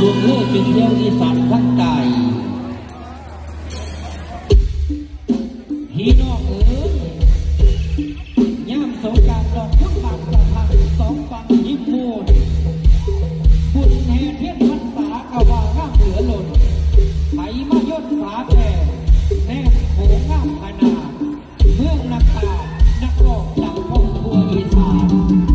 ลุงเทพเป็นเที่ยวอีสานวัดไก่พี่นอกเอ๋ยย่ามสงการลอกทั้ปังสะพังสองฝั่งยิ้มมูนบุญแห่เทียนพรรษากะว่าร่าเหลือหล่นไถมายศนฝาแผ่แน่โหงามขนาเมืองนักตานักรอกจากพ่อทัวอีสาน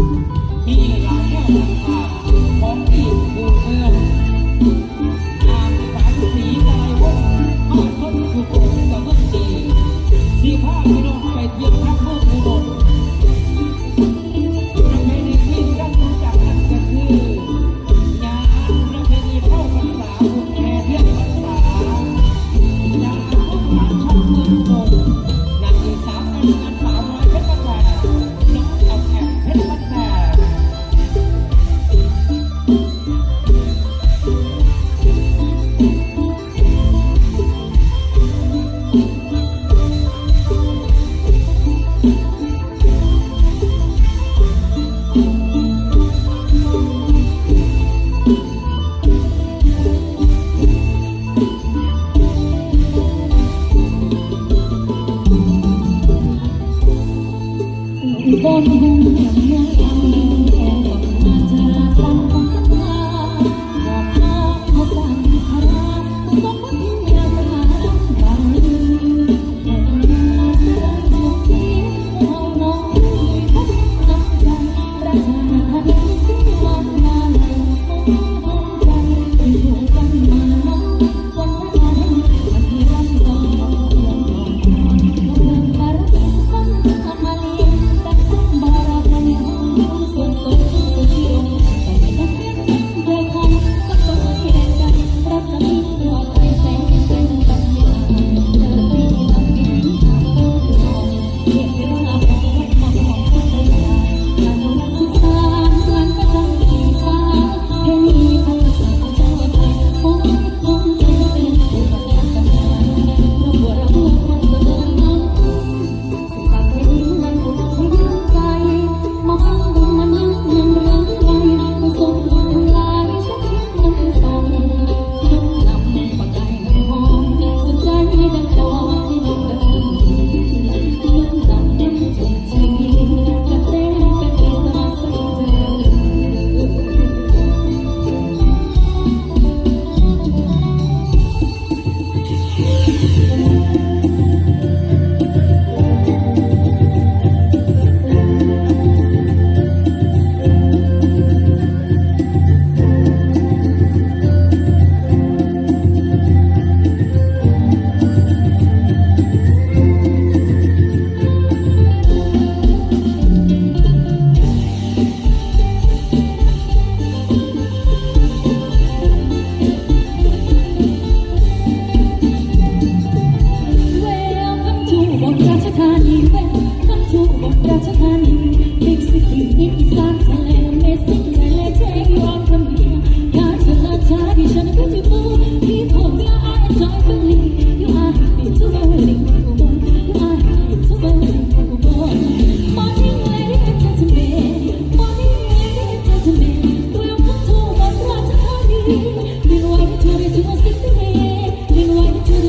con hương nhắm nhá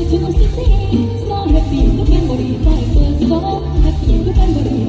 to see, so happy, looking for it, I feel so happy, looking for.